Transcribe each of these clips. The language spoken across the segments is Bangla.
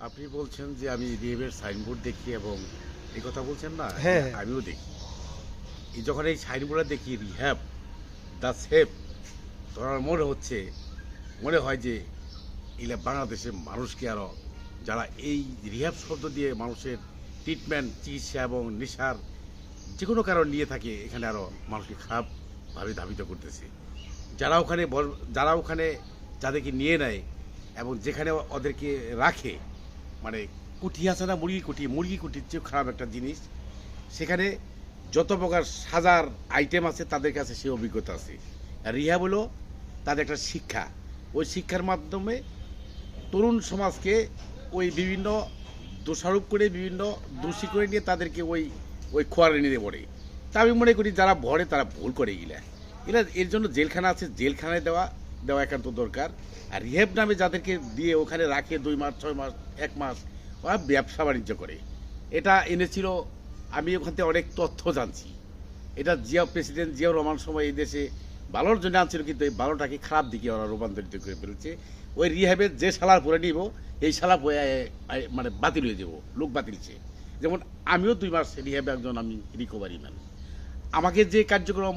আপনি বলছেন যে আমি রিহেবের সাইনবোর্ড দেখি এবং এই কথা বলছেন না? হ্যাঁ, হ্যাঁ। আমিও দেখি। এই যখন এই সাইনবোর্ডে দেখি রিহ্যাব দ্য সেফ তখন আমার মনে হচ্ছে মনে হয় যে এগুলা বাংলাদেশের মানুষকে আরও যারা এই রিহ্যাব শব্দ দিয়ে মানুষের ট্রিটমেন্ট চিকিৎসা এবং নেশার যে কোনো কারণ নিয়ে থাকে এখানে আরও মানুষকে খারাপভাবে ধাবিত করতেছে। যারা ওখানে যারা ওখানে যাদেরকে নিয়ে নেয় এবং যেখানে ওদেরকে রাখে মানে কুঠি আছে না মুরগি কুঠি? মুরগি কুঠির চেয়েও খারাপ একটা জিনিস। সেখানে যত প্রকার সাজার আইটেম আছে তাদের কাছে সে অভিজ্ঞতা আছে। রিহাব হলো তাদের একটা শিক্ষা। ওই শিক্ষার মাধ্যমে তরুণ সমাজকে ওই বিভিন্ন দোষারোপ করে, বিভিন্ন দোষী করে নিয়ে তাদেরকে ওই ওই খোয়ারে নিয়ে পড়ে। তা আমি মনে করি যারা ভরে তারা ভুল করে গিলা। এর জন্য জেলখানা আছে, জেলখানায় দেওয়া দেওয়া একান্ত দরকার। আর রিহেব নামে যাদেরকে দিয়ে ওখানে রাখে দুই মাস, ছয় মাস, এক মাস, ওরা ব্যবসা বাণিজ্য করে। এটা এনেছিল, আমি ওখান থেকে অনেক তথ্য জানছি। এটা জিয়া প্রেসিডেন্ট, জিয়াউর রহমান সময় এই দেশে ভালোর জন্য আনছিল, কিন্তু এই ভালোটাকে খারাপ দিকে ওরা রূপান্তরিত করে ফেলছে। ওই রিহাবের যে শালার পরে নিব, এই শালা মানে বাতিল হয়ে যাব লোক বাতিলছে যেমন আমিও দুই মাস রিহাবে একজন, আমি রিকভারি ম্যান আমাকে যে কার্যক্রম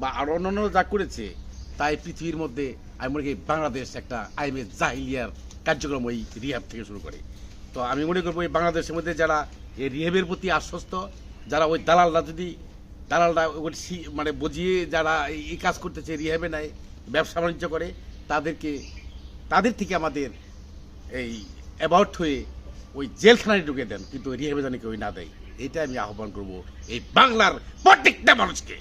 বা আরও অন্যান্য যা করেছে তাই পৃথিবীর মধ্যে আমি মনে করি বাংলাদেশ একটা আইমে জাহিলিয়ার কার্যক্রম ওই রিহাব থেকে শুরু করে। তো আমি মনে করব এই বাংলাদেশের মধ্যে যারা এই রিহেবের প্রতি আশ্বস্ত, যারা ওই দালালরা যদি দালালরা মানে বুঝিয়ে যারা এই- এই কাজ করতেছে রিহেবে নেয়, ব্যবসা বাণিজ্য করে, তাদেরকে, তাদের থেকে আমাদের এই অ্যাবাউট হয়ে ওই জেলখানায় ঢুকে দেন, কিন্তু রিহেবে জানি কেউ না দেয়। এটা আমি আহ্বান করব এই বাংলার প্রত্যেকটা মানুষকে।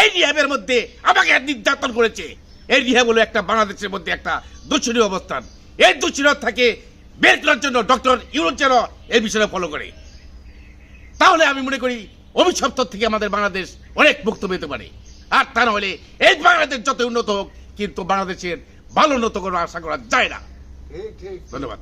এই রিহাবের মধ্যে আমাকে নির্যাতন করেছে। এই রিহাব হলো একটা বাংলাদেশের মধ্যে একটা দূষণীয় অবস্থান। এই দূষণীয় থাকে বের করার জন্য ডক্টর ইউরোপ যেন এই বিষয়ে ফলো করে। তাহলে আমি মনে করি অভিশপ্ত থেকে আমাদের বাংলাদেশ অনেক মুক্ত পেতে পারে। আর তা না হলে এই বাংলাদেশ যত উন্নত হোক কিন্তু বাংলাদেশের ভালো উন্নত করার আশা করা যায় না। ধন্যবাদ।